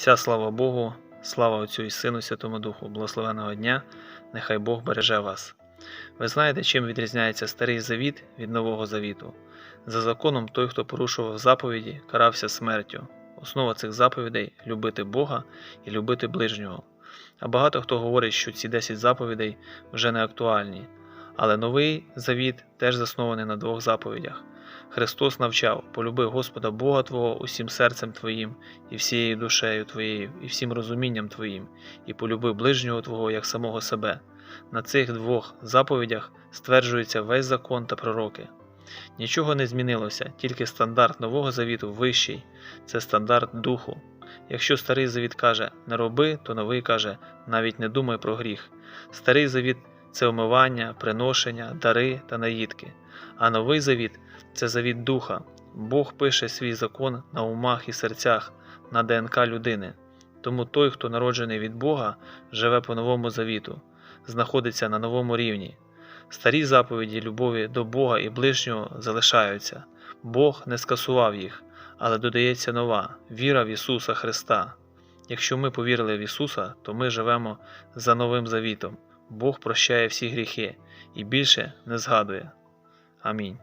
Вся слава Богу, слава Отцю і Сину, Святому Духу, благословеного дня, нехай Бог береже вас. Ви знаєте, чим відрізняється старий завіт від Нового Завіту? За законом, той, хто порушував заповіді, карався смертю. Основа цих заповідей любити Бога і любити ближнього. А багато хто говорить, що ці 10 заповідей вже не актуальні. Але новий завіт теж заснований на двох заповідях. Христос навчав: полюби Господа Бога Твого усім серцем Твоїм, і всією душею Твоєю, і всім розумінням Твоїм, і полюби ближнього Твого як самого себе. На цих двох заповідях стверджується весь закон та пророки. Нічого не змінилося, тільки стандарт Нового Завіту вищий це стандарт духу. Якщо старий завіт каже не роби, то новий каже навіть не думай про гріх. Старий завіт це омивання, приношення, дари та наїдки. А новий завіт це завіт духа. Бог пише свій закон на умах і серцях, на ДНК людини. Тому той, хто народжений від Бога, живе по новому завіту, знаходиться на новому рівні. Старі заповіді любові до Бога і ближнього залишаються. Бог не скасував їх, але додається нова віра в Ісуса Христа. Якщо ми повірили в Ісуса, то ми живемо за новим завітом. Бог прощає всі гріхи і більше не згадує. Амінь.